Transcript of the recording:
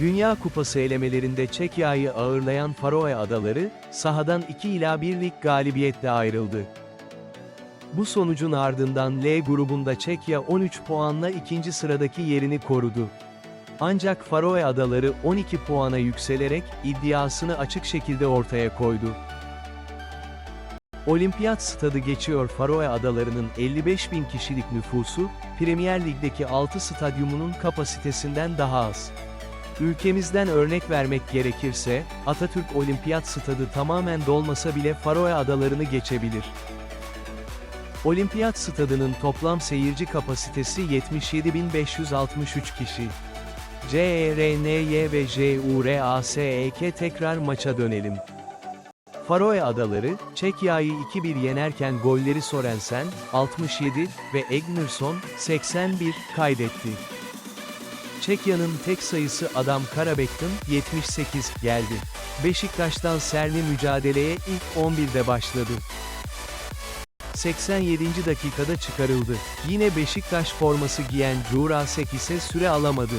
Dünya Kupası elemelerinde Çekya'yı ağırlayan Faroe Adaları, sahadan 2 ila 1 lig galibiyetle ayrıldı. Bu sonucun ardından L grubunda Çekya 13 puanla ikinci sıradaki yerini korudu. Ancak Faroe Adaları 12 puana yükselerek iddiasını açık şekilde ortaya koydu. Olimpiyat stadı geçiyor Faroe Adaları'nın 55 bin kişilik nüfusu, Premier Lig'deki 6 stadyumunun kapasitesinden daha az. Ülkemizden örnek vermek gerekirse, Atatürk Olimpiyat Stadı tamamen dolmasa bile Faroe Adalarını geçebilir. Olimpiyat Stadı'nın toplam seyirci kapasitesi 77.563 kişi. CERNY ve JURASEK tekrar maça dönelim. Faroe Adaları, Çekya'yı 2-1 yenerken golleri Sorensen, 67 ve Egnerson, 81 kaydetti. Çekya'nın tek sayısı Adam Karabek'tin 78 geldi. Beşiktaş'tan Serni mücadeleye ilk 11'de başladı. 87. dakikada çıkarıldı. Yine Beşiktaş forması giyen Jurasek ise süre alamadı.